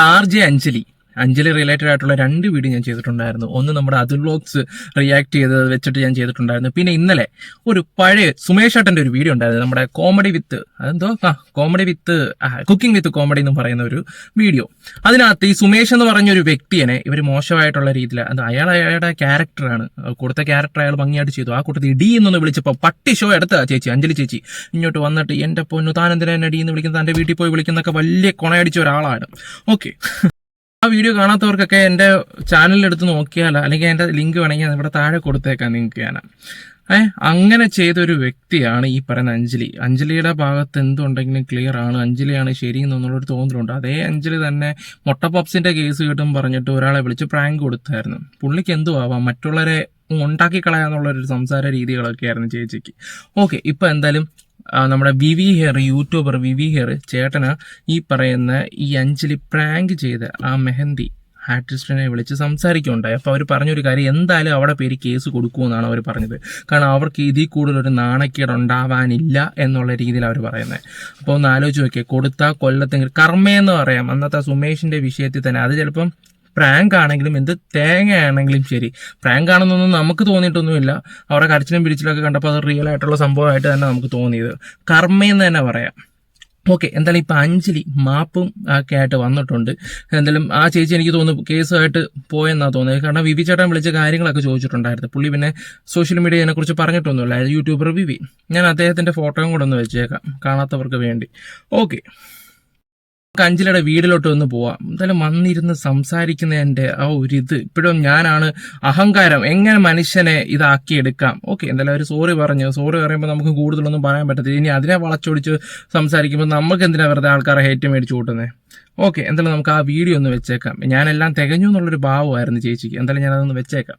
R J Anjali. Anjali related ആയിട്ടുള്ള രണ്ട് video ഞാൻ ചെയ്തിട്ടുണ്ടായിരുന്നു. ഒന്ന് നമ്മുടെ അതുൽ വ്ലോഗ്സ് റിയാക്ട് ചെയ്ത് വെച്ചിട്ട് ഞാൻ ചെയ്തിട്ടുണ്ടായിരുന്നു. പിന്നെ ഇന്നലെ ഒരു പഴയ സുമേഷ് ഏട്ടന്റെ ഒരു വീഡിയോ ഉണ്ടായിരുന്നു. നമ്മുടെ കോമഡി വിത്ത് അതെന്തോ? ആ comedy with cooking with comedy എന്ന് പറയുന്ന ഒരു വീഡിയോ അതിനകത്ത് ഈ സുമേഷ് എന്ന് പറഞ്ഞ ഒരു വ്യക്തിയെ ഇവർ മോശമായിട്ടുള്ള രീതിയിൽ അത് അയാൾ അയാളുടെ ക്യാരക്ടറാണ് കൊടുത്ത ക്യാരക്ടർ അയാൾ ഭംഗിയായിട്ട് ചെയ്തു. ആ കൂട്ടത്തിൽ ഇടി എന്നൊന്ന് വിളിച്ചപ്പോൾ പട്ടി ഷോ എടുത്ത ചേച്ചി അഞ്ജലി ചേച്ചി. ഇങ്ങോട്ട് വന്നിട്ട് എന്റെ പൊന്നു താനെന്തിനെ ഡി എന്നെ വിളിക്കുന്നത്? തന്റെ വീട്ടിൽ പോയി വിളിക്കുന്നൊക്കെ വലിയ കൊണയടിച്ച ഒരാളാണ്. ഓക്കെ ആ വീഡിയോ കാണാത്തവർക്കൊക്കെ എന്റെ ചാനലിലെടുത്ത് നോക്കിയാൽ അല്ലെങ്കിൽ എന്റെ ലിങ്ക് വേണമെങ്കിൽ ഇവിടെ താഴെ കൊടുത്തേക്കാം നിങ്ങൾക്ക് ഞാൻ ഏ അങ്ങനെ ചെയ്തൊരു വ്യക്തിയാണ് ഈ പറയുന്ന അഞ്ജലി. അഞ്ജലിയുടെ ഭാഗത്ത് എന്തുണ്ടെങ്കിലും ക്ലിയർ ആണ്. അഞ്ജലിയാണ് ശരി എന്നുള്ളൊരു തോന്നലുണ്ട്. അതേ അഞ്ജലി തന്നെ മൊട്ട കേസ് കിട്ടും പറഞ്ഞിട്ട് ഒരാളെ വിളിച്ച് പ്രാങ്ക് കൊടുത്തായിരുന്നു. പുള്ളിക്ക് എന്തു ആവാം. മറ്റുള്ളവരെ ഉണ്ടാക്കി കളയാന്നുള്ളൊരു സംസാര രീതികളൊക്കെ ആയിരുന്നു ചേച്ചിക്ക്. ഓക്കെ ഇപ്പം എന്തായാലും നമ്മുടെ V V hair YouTuber V V hair ചേട്ടന് ഈ പറയുന്ന ഈ അഞ്ജലി പ്രാങ്ക് ചെയ്ത ആ മെഹന്തി ആർട്ടിസ്റ്റിനെ വിളിച്ച് സംസാരിക്കുകയുണ്ടായി അപ്പോൾ അവർ പറഞ്ഞൊരു കാര്യം എന്തായാലും അവിടെ പേര് കേസ് കൊടുക്കുമെന്നാണ് അവർ പറഞ്ഞത്. കാരണം അവർക്ക് ഇതിൽ കൂടുതൽ ഒരു നാണക്കേട് ഉണ്ടാവാനില്ല എന്നുള്ള രീതിയിൽ അവർ പറയുന്നത് അപ്പോൾ ഒന്ന് ആലോചിച്ച് നോക്കിയേ കൊടുത്താൽ കൊല്ലത്തെങ്കിൽ കർമ്മയെന്ന് പറയാം. അന്നത്തെ സുമേഷിന്റെ വിഷയത്തിൽ തന്നെ അത് ചിലപ്പം പ്രാങ്ക് ആണെങ്കിലും എന്ത് തേങ്ങയാണെങ്കിലും ശരി. പ്രാങ്ക് ആണെന്നൊന്നും നമുക്ക് തോന്നിയിട്ടൊന്നുമില്ല. അവരുടെ കരച്ചിലും പിടിച്ചിലൊക്കെ കണ്ടപ്പോൾ അത് റിയൽ ആയിട്ടുള്ള സംഭവമായിട്ട് തന്നെ നമുക്ക് തോന്നിയത്. കർമ്മയെന്ന് തന്നെ പറയാം. ഓക്കെ എന്തായാലും ഇപ്പം അഞ്ജലി മാപ്പും ഒക്കെ ആയിട്ട് വന്നിട്ടുണ്ട്. എന്തായാലും ആ ചേച്ചി എനിക്ക് തോന്നുന്നു കേസുമായിട്ട് പോയെന്നാണ് തോന്നുന്നത്. കാരണം വിവി ചേട്ടൻ വിളിച്ച കാര്യങ്ങളൊക്കെ ചോദിച്ചിട്ടുണ്ടായിരുന്നു. പുള്ളി പിന്നെ സോഷ്യൽ മീഡിയയെക്കുറിച്ച് പറഞ്ഞിട്ടൊന്നുമില്ല. YouTuber V V. ഞാൻ അദ്ദേഹത്തിന്റെ ഫോട്ടോയും കൂടെ ഒന്ന് വെച്ചേക്കാം. കാണാത്തവർക്ക് വേണ്ടി. ഓക്കെ. നമുക്ക് വീടിലോട്ട് ഒന്ന് പോവാം. എന്തായാലും വന്നിരുന്ന് സംസാരിക്കുന്നതിന്റെ ആ ഒരു ഇത് ഇപ്പോഴും ഞാനാണ് അഹങ്കാരം. എങ്ങനെ മനുഷ്യനെ ഇതാക്കിയെടുക്കാം? ഓക്കെ എന്തായാലും അവർ സോറി പറഞ്ഞു. സോറി പറയുമ്പോൾ നമുക്ക് കൂടുതലൊന്നും പറയാൻ പറ്റത്തില്ല. ഇനി അതിനെ വളച്ചൊടിച്ച് സംസാരിക്കുമ്പോൾ നമുക്ക് എന്തിനാ വെറുതെ ആൾക്കാരെ ഹേറ്റ് മേടിച്ച് കൂട്ടുന്നത് ഓക്കെ എന്തായാലും നമുക്ക് ആ വീഡിയോ ഒന്ന് വെച്ചേക്കാം. ഞാനെല്ലാം തികഞ്ഞു എന്നുള്ളൊരു ഭാവമായിരുന്നു ചേച്ചിക്ക്. എന്തായാലും ഞാനതൊന്ന് വെച്ചേക്കാം.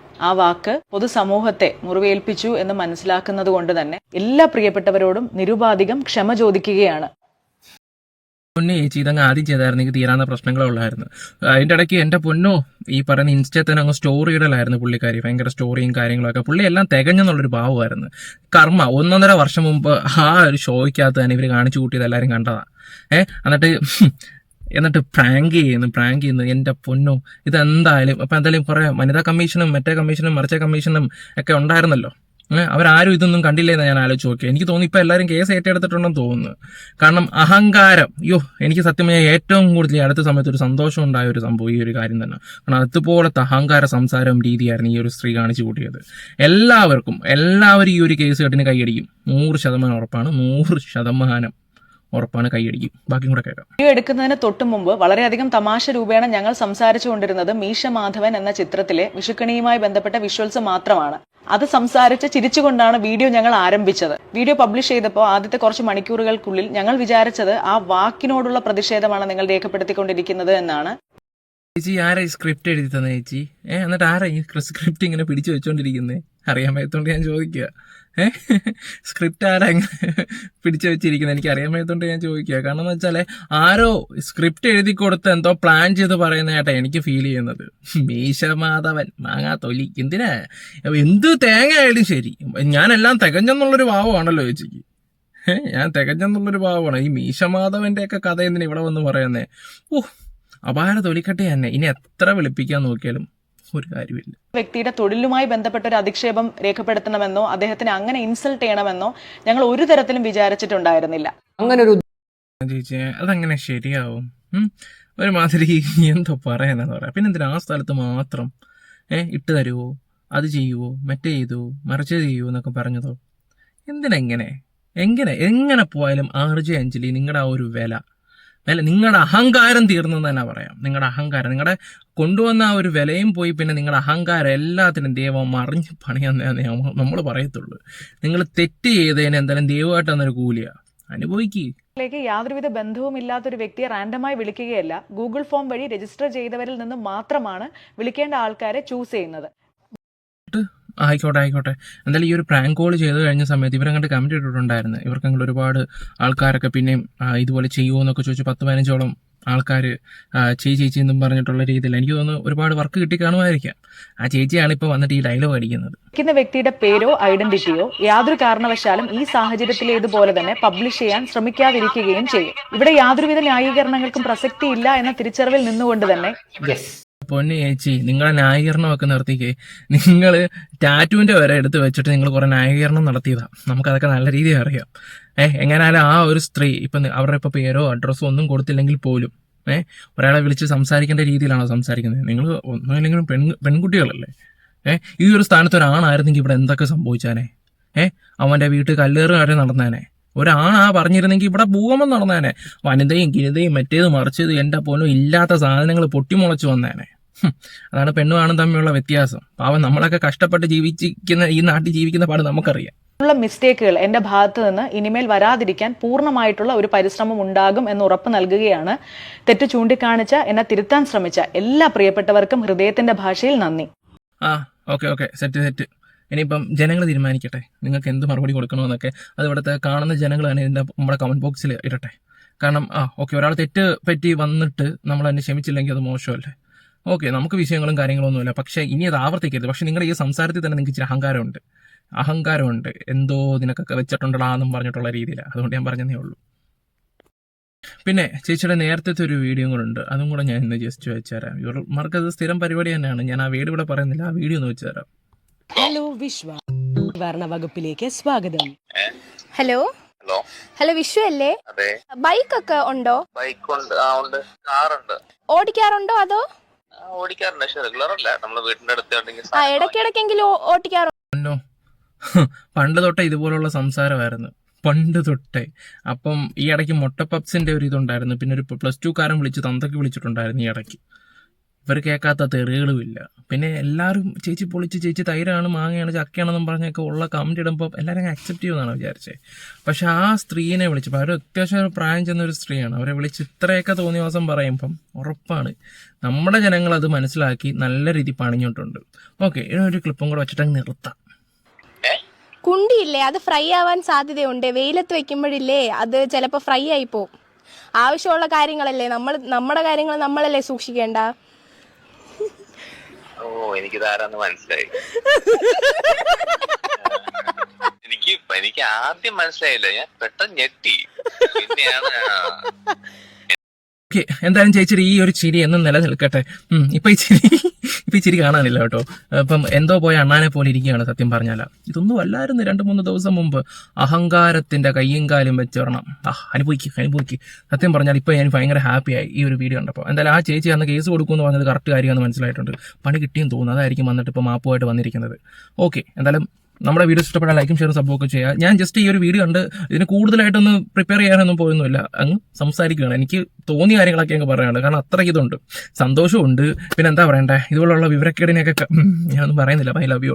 ആ വാക്ക് പൊതുസമൂഹത്തെ മുറിവേൽപ്പിച്ചു എന്ന് മനസ്സിലാക്കുന്നത് കൊണ്ട് തന്നെ എല്ലാ പ്രിയപ്പെട്ടവരോടും നിരുപാധികം ക്ഷമ ചോദിക്കുകയാണ്. പൊന്നെ ചേച്ചി ഇതങ്ങ് ആദ്യം ചെയ്തായിരുന്നെങ്കിൽ തീരാവുന്ന പ്രശ്നങ്ങളുള്ളായിരുന്നു അതിന്റെ ഇടയ്ക്ക് എന്റെ പൊന്നോ ഈ പറയുന്ന ഇൻസ്റ്റയിൽ തന്നെ അങ്ങ് സ്റ്റോറി ഇടലായിരുന്നു പുള്ളിക്കാരി. ഭയങ്കര സ്റ്റോറിയും കാര്യങ്ങളൊക്കെ പുള്ളി എല്ലാം തികഞ്ഞെന്നുള്ളൊരു ഭാവമായിരുന്നു. കർമ്മ ഒന്നൊന്നര വർഷം മുമ്പ് ആ ഒരു ഷോയ്ക്കകത്ത് തന്നെ ഇവർ കാണിച്ചു കൂട്ടിയത് എല്ലാവരും കണ്ടതാണ് ഏഹ് എന്നിട്ട് എന്നിട്ട് പ്രാങ്ക് ചെയ്യുന്നു പ്രാങ്ക് ചെയ്യുന്നു. എന്റെ പൊന്നോ ഇതെന്തായാലും അപ്പൊ എന്തായാലും കുറേ വനിതാ കമ്മീഷനും മറ്റേ കമ്മീഷനും മറിച്ച കമ്മീഷനും ഒക്കെ ഉണ്ടായിരുന്നല്ലോ. അവരാരും ഇതൊന്നും കണ്ടില്ലേന്ന് ഞാൻ ആലോചിച്ച് നോക്കി. എനിക്ക് തോന്നുന്നു ഇപ്പൊ എല്ലാവരും കേസ് ഏറ്റെടുത്തിട്ടുണ്ടെന്ന് തോന്നുന്നു. കാരണം അഹങ്കാരം അയ്യോ എനിക്ക് സത്യം പറഞ്ഞാൽ ഏറ്റവും കൂടുതൽ ഈ അടുത്ത സമയത്ത് ഒരു സന്തോഷം ഉണ്ടായ ഒരു സംഭവം ഈ ഒരു കാര്യം തന്നെ. കാരണം അതുപോലത്തെ അഹങ്കാര സംസാരം രീതിയായിരുന്നു ഈ ഒരു സ്ത്രീ കാണിച്ചു കൂട്ടിയത്. എല്ലാവർക്കും എല്ലാവരും ഈ ഒരു കേസ് കെട്ടിന് കൈയടിക്കും. നൂറ് ശതമാനം ഉറപ്പാണ് നൂറ് ശതമാനം. ഉറപ്പാണ് കൈയടിക്കും. ബാക്കിയും കൂടെ കേൾക്കാം. വീഡിയോ എടുക്കുന്നതിന് തൊട്ടു മുമ്പ് വളരെയധികം തമാശ രൂപേണ ഞങ്ങൾ സംസാരിച്ചു കൊണ്ടിരുന്നത് മീശ മാധവൻ എന്ന ചിത്രത്തിലെ വിഷുക്കണിയുമായി ബന്ധപ്പെട്ട വിഷ്വൽസ് മാത്രമാണ്. അത് സംസാരിച്ച് ചിരിച്ചുകൊണ്ടാണ് വീഡിയോ ഞങ്ങൾ ആരംഭിച്ചത്. വീഡിയോ പബ്ലിഷ് ചെയ്തപ്പോൾ ആദ്യത്തെ കുറച്ച് മണിക്കൂറുകൾക്കുള്ളിൽ ഞങ്ങൾ വിചാരിച്ചത് ആ വാക്കിനോടുള്ള പ്രതിഷേധമാണ് നിങ്ങൾ രേഖപ്പെടുത്തിക്കൊണ്ടിരിക്കുന്നത് എന്നാണ്. ചേച്ചി ആരാ ഈ സ്ക്രിപ്റ്റ് എഴുതി തന്നെ ചേച്ചി? ഏഹ് എന്നിട്ട് ആരാ ഈ സ്ക്രിപ്റ്റ് ഇങ്ങനെ പിടിച്ചു വെച്ചോണ്ടിരിക്കുന്നത് അറിയാൻ പറ്റത്തോണ്ട് ഞാൻ ചോദിക്കുക. സ്ക്രിപ്റ്റ് ആരാ പിടിച്ചു വെച്ചിരിക്കുന്നത് എനിക്ക് അറിയാൻ പറ്റത്തോണ്ട് ഞാൻ ചോദിക്കുക. കാരണം എന്ന് വെച്ചാൽ ആരോ സ്ക്രിപ്റ്റ് എഴുതി കൊടുത്ത് എന്തോ പ്ലാൻ ചെയ്ത് പറയുന്നതായിട്ടാ എനിക്ക് ഫീൽ ചെയ്യുന്നത്. മീശമാധവൻ മാങ്ങാ തൊലി എന്തിനാ? എന്ത് തേങ്ങ ആയാലും ശരി. ഞാനെല്ലാം തികഞ്ഞെന്നുള്ളൊരു ഭാവമാണല്ലോ ചേച്ചിക്ക്. ഞാൻ തികഞ്ഞെന്നുള്ളൊരു ഭാവമാണ്. ഈ മീശമാധവന്റെ ഒക്കെ കഥ എന്തിനാ ഇവിടെ വന്ന് പറയുന്നേ? ഓ അപാര തൊലിക്കട്ടെ തന്നെ ഇനി എത്ര വിളിപ്പിക്കാൻ നോക്കിയാലും ഒരു കാര്യമില്ല. വ്യക്തിയുടെ തൊഴിലുമായി ബന്ധപ്പെട്ട ഒരു അധിക്ഷേപം രേഖപ്പെടുത്തണമെന്നോ അദ്ദേഹത്തിന് അങ്ങനെ ഇൻസൾട്ട് ചെയ്യണമെന്നോ ഞങ്ങൾ ഒരു തരത്തിലും വിചാരിച്ചിട്ടുണ്ടായിരുന്നില്ല. അങ്ങനെ ഒരു ചേച്ചി അതങ്ങനെ ശരിയാവും. ഒരു ഒരുമാതിരി എന്തോ പറയാനെന്ന് പറയാം. പിന്നെ എന്തിനാ? ആ സ്ഥലത്ത് മാത്രം ഏ ഇട്ട് തരുമോ അത് ചെയ്യുവോ? മറ്റേ ചെയ്തുവോ മറിച്ച് ചെയ്യുവോ എന്നൊക്കെ പറഞ്ഞതോ? എന്തിനെങ്ങനെ? എങ്ങനെ? എങ്ങനെ പോയാലും ആർ ജെ അഞ്ജലി നിങ്ങളുടെ ആ ഒരു വില വില നിങ്ങളുടെ അഹങ്കാരം തീർന്നെന്ന് തന്നെ പറയാം. നിങ്ങളുടെ അഹങ്കാരം. നിങ്ങളുടെ കൊണ്ടുവന്ന ആ ഒരു വിലയും പോയി പിന്നെ നിങ്ങളുടെ അഹങ്കാരം എല്ലാത്തിനും ദൈവം മറിഞ്ഞ് പണിയാന്നേ നമ്മൾ പറയത്തുള്ളൂ. നിങ്ങൾ തെറ്റ് ചെയ്തതിന് എന്തായാലും ദൈവമായിട്ട് തന്നൊരു കൂലിയാ. അനുഭവിക്കുക യാതൊരുവിധ ബന്ധവും ഇല്ലാത്ത ഒരു വ്യക്തിയെ റാൻഡമായി വിളിക്കുകയല്ല. ഗൂഗിൾ ഫോം വഴി രജിസ്റ്റർ ചെയ്തവരിൽ നിന്ന് മാത്രമാണ് വിളിക്കേണ്ട ആൾക്കാരെ ചൂസ് ചെയ്യുന്നത്. ആയിക്കോട്ടെ ആയിക്കോട്ടെ. എന്തായാലും ഈ ഒരു പ്രാങ്ക് കോൾ ചെയ്ത് കഴിഞ്ഞ സമയത്ത് ഇവരങ്ങോട്ട് കമന്റ് ഇട്ടിട്ടുണ്ടായിരുന്നു. ഇവർക്കങ്ങനെ ഒരുപാട് ആൾക്കാരൊക്കെ പിന്നെയും ഇതുപോലെ ചെയ്യുമോ എന്നൊക്കെ ചോദിച്ചു പത്ത് പതിനഞ്ചോളം ആൾക്കാർ ചേച്ചി ചേച്ചി എന്നും പറഞ്ഞിട്ടുള്ള രീതിയിൽ എനിക്ക് തോന്നുന്നു ഒരുപാട് വർക്ക് കിട്ടി കാണുമായിരിക്കാം. ആ ചേച്ചിയാണ് ഇപ്പോൾ വന്നിട്ട് ഈ ഡയലോഗ് അടിക്കുന്നത്. വ്യക്തിയുടെ പേരോ ഐഡന്റിറ്റിയോ യാതൊരു കാരണവശാലും ഈ സാഹചര്യത്തിലേതുപോലെ തന്നെ പബ്ലിഷ് ചെയ്യാൻ ശ്രമിക്കാതിരിക്കുകയും ചെയ്യും. ഇവിടെ യാതൊരുവിധ ന്യായീകരണങ്ങൾക്കും പ്രസക്തിയില്ല എന്ന തിരിച്ചറിവിൽ നിന്നുകൊണ്ട് തന്നെ പൊന്നു ചേച്ചി നിങ്ങളെ ന്യായീകരണമൊക്കെ നിർത്തിക്ക്. നിങ്ങൾ ടാറ്റുവിന്റെ വരെ എടുത്ത് വെച്ചിട്ട് നിങ്ങൾ കുറേ ന്യായീകരണം നടത്തിയതാണ് നമുക്കതൊക്കെ നല്ല രീതിയിൽ അറിയാം. ഏഹ് എങ്ങനെയാലും ആ ഒരു സ്ത്രീ ഇപ്പം അവരുടെ ഇപ്പോൾ പേരോ അഡ്രസ്സോ ഒന്നും കൊടുത്തില്ലെങ്കിൽ പോലും ഏഹ് ഒരാളെ വിളിച്ച് സംസാരിക്കേണ്ട രീതിയിലാണോ സംസാരിക്കുന്നത്? നിങ്ങൾ ഒന്നുമില്ലെങ്കിലും പെൺ പെൺകുട്ടികളല്ലേ? ഏഹ് ഈ ഒരു സ്ഥാനത്ത് ഒരാണായിരുന്നെങ്കിൽ ഇവിടെ എന്തൊക്കെ സംഭവിച്ചാനേ? ഏഹ് അവന്റെ വീട്ടിൽ കല്ലേറ് കാര്യം നടന്നേനെ? ഒരാണാ പറഞ്ഞിരുന്നെങ്കിൽ ഇവിടെ ഭൂകമ്പം നടന്നേനെ? വനിതയും ഗിരിതയും മറ്റേത് മറിച്ചത് എന്റെ പോലും ഇല്ലാത്ത സാധനങ്ങൾ പൊട്ടിമുളച്ച് വന്നേനെ? അതാണ് പെണ്ണും ആണും തമ്മിലുള്ള വ്യത്യാസം. പാവം നമ്മളൊക്കെ കഷ്ടപ്പെട്ട് ജീവിച്ചിരിക്കുന്ന ഈ നാട്ടിൽ ജീവിക്കുന്ന പാട് നമുക്കറിയാം. ഉള്ള മിസ്റ്റേക്കുകൾ എന്റെ ഭാഗത്ത് നിന്ന് ഇനിമേൽ വരാതിരിക്കാൻ പൂർണമായിട്ടുള്ള ഒരു പരിശ്രമം ഉണ്ടാകും എന്ന് ഉറപ്പ് നൽകുകയാണ്. തെറ്റ് ചൂണ്ടിക്കാണിച്ച എന്നെ തിരുത്താൻ ശ്രമിച്ച എല്ലാ പ്രിയപ്പെട്ടവർക്കും ഹൃദയത്തിന്റെ ഭാഷയിൽ നന്ദി. ആ ഓക്കെ ഓക്കെ. Set set. ഇനിയിപ്പം ജനങ്ങൾ തീരുമാനിക്കട്ടെ. നിങ്ങൾക്ക് എന്ത് മറുപടി കൊടുക്കണമെന്നൊക്കെ അത് ഇവിടുത്തെ കാണുന്ന ജനങ്ങൾ തന്നെ ഇതിന്റെ നമ്മുടെ കമന്റ് ബോക്സിൽ ഇടട്ടെ. കാരണം ആ ഓക്കെ ഒരാൾ തെറ്റ് പറ്റി വന്നിട്ട് നമ്മൾ അതിനെ ക്ഷമിച്ചില്ലെങ്കിൽ അത് മോശമല്ലേ? ഓക്കെ നമുക്ക് വിഷയങ്ങളും കാര്യങ്ങളും ഒന്നുമില്ല പക്ഷേ ഇനി അത് ആവർത്തിക്കരുത്. പക്ഷേ നിങ്ങളുടെ ഈ സംസാരത്തിൽ തന്നെ നിങ്ങൾക്ക് ഇച്ചിരി അഹങ്കാരമുണ്ട്. അഹങ്കാരമുണ്ട്. എന്തോ ഇതിനൊക്കെ വെച്ചിട്ടുണ്ടടാ എന്നും പറഞ്ഞിട്ടുള്ള രീതിയിലാണ് അതുകൊണ്ട് ഞാൻ പറഞ്ഞതേ ഉള്ളൂ. പിന്നെ ചേച്ചിയുടെ നേരത്തെ ഒരു വീഡിയോ കൂടെ ഉണ്ട്. അതും കൂടെ ഞാൻ ഇന്ന് ജസ്റ്റ് വെച്ചുതരാം ഇവർമാർക്ക് അത് സ്ഥിരം പരിപാടി തന്നെയാണ്. ഞാൻ ആ വീഡിയോ ഇവിടെ പറയുന്നില്ല. ആ വീഡിയോ ഒന്ന് വെച്ചുതരാം ഹലോ വിശ്വ. വർണ വകുപ്പിലേക്ക് സ്വാഗതം. ഹലോ ഹലോ ഹലോ വിശ്വ അല്ലേ? ബൈക്ക് ഒക്കെ ഉണ്ടോ? ബൈക്ക് ഉണ്ട്. ആ ഉണ്ട്. കാറുണ്ട് ഓടിക്കാറുണ്ടോ അതോ? ഓടിക്കാറുണ്ട്. പക്ഷെ റെഗുലർ അല്ല. നമ്മളെ വീടിന്റെ അടുത്ത് ആ ഇടയ്ക്കിടയ്ക്കെങ്കിലും പണ്ട് തൊട്ടേ ഇതുപോലുള്ള സംസാരമായിരുന്നു. പണ്ട് തൊട്ടേ. അപ്പം ഈ ഇടയ്ക്ക് മുട്ട പപ്സിന്റെ ഒരു ഇതുണ്ടായിരുന്നു. പിന്നെ ഒരു പ്ലസ് ടു കാരൻ വിളിച്ച് തന്തയ്ക്ക് വിളിച്ചിട്ടുണ്ടായിരുന്നു ഈ ഇടയ്ക്ക്. ഇവർ കേൾക്കാത്ത തെറികളുമില്ല പിന്നെ എല്ലാവരും ചേച്ചി പൊളിച്ച് ചേച്ചി തൈരാണ് മാങ്ങയാണ് ചക്കയാണെന്നും പറഞ്ഞൊക്കെ ഉള്ള കമന്റ് ഇടുമ്പോൾ എല്ലാവരും അക്സെപ്റ്റ് ചെയ്യുമെന്നാണ് വിചാരിച്ചത് പക്ഷെ ആ സ്ത്രീനെ വിളിച്ചപ്പോൾ അവർ അത്യാവശ്യം പ്രായം ചെന്ന ഒരു സ്ത്രീയാണ്. അവരെ വിളിച്ച് ഇത്രയൊക്കെ തോന്നിയ ദിവസം പറയുമ്പം ഉറപ്പാണ്. നമ്മുടെ ജനങ്ങൾ അത് മനസ്സിലാക്കി നല്ല രീതി പണിഞ്ഞിട്ടുണ്ട്. ഓക്കെ ഒരു ക്ലിപ്പും കൂടെ വെച്ചിട്ട് നിർത്താം. കുണ്ടിയില്ലേ? അത് ഫ്രൈ ആവാൻ സാധ്യതയുണ്ട്. വെയിലത്ത് വെക്കുമ്പോഴില്ലേ അത് ചിലപ്പോൾ ഫ്രൈ ആയി പോകും ആവശ്യമുള്ള കാര്യങ്ങളല്ലേ നമ്മൾ നമ്മുടെ കാര്യങ്ങൾ നമ്മളല്ലേ സൂക്ഷിക്കേണ്ട? ഓ എനിക്കിത് ആരാന്ന് മനസ്സിലായി. എനിക്ക് എനിക്ക് ആദ്യം മനസ്സിലായില്ല. ഞാൻ പെട്ടെന്ന് ഞെട്ടി. പിന്നെയാണ് ഓക്കെ എന്തായാലും ചേച്ചിയുടെ ഈ ഒരു ചിരി എന്നും നിലനിൽക്കട്ടെ. ഇപ്പൊ ഈ ചിരി ഇപ്പൊ ഈ ചിരി കാണാനില്ല കേട്ടോ. ഇപ്പം എന്തോ പോയ അണ്ണാനെ പോലെ ഇരിക്കുകയാണ് സത്യം പറഞ്ഞാല. ഇതൊന്നും അല്ലായിരുന്നു രണ്ട് മൂന്ന് ദിവസം മുമ്പ്. അഹങ്കാരത്തിന്റെ കയ്യും കാലും വെച്ചോണം ആ അനുഭവിക്ക് അനുഭവിക്കും. സത്യം പറഞ്ഞാൽ ഇപ്പൊ ഞാൻ ഭയങ്കര ഹാപ്പിയായി ഈ ഒരു വീഡിയോ കണ്ടപ്പോൾ എന്തായാലും ആ ചേച്ചി അന്ന് കേസ് കൊടുക്കുമെന്ന് പറഞ്ഞത് കറക്റ്റ് കാര്യമാണെന്ന് മനസ്സിലായിട്ടുണ്ട്. പണി കിട്ടിയെന്ന് തോന്നുന്നു. അതായിരിക്കും വന്നിട്ട് ഇപ്പോൾ മാപ്പുമായിട്ട് വന്നിരിക്കുന്നത്. ഓക്കെ എന്തായാലും നമ്മുടെ വീഡിയോ ഇഷ്ടപ്പെട്ടാൽ ലൈക്കും ഷെയർ സപ്പോർട്ട് ഒക്കെ ചെയ്യുക. ഞാൻ ജസ്റ്റ് ഈ ഒരു വീഡിയോ കണ്ട് ഇതിന് കൂടുതലായിട്ടൊന്നും പ്രിപ്പയർ ചെയ്യാനൊന്നും പോയൊന്നുമില്ല. അങ്ങ് സംസാരിക്കുകയാണ്. എനിക്ക് തോന്നിയ കാര്യങ്ങളൊക്കെ അങ്ങ് പറയാനുണ്ട്. കാരണം അത്രയ്ക്ക് ഇതുണ്ട്. സന്തോഷമുണ്ട് പിന്നെ എന്താ പറയണ്ടേ? ഇതുപോലുള്ള വിവരക്കേടിനെയൊക്കെ ഞാനൊന്നും പറയുന്നില്ല. I love you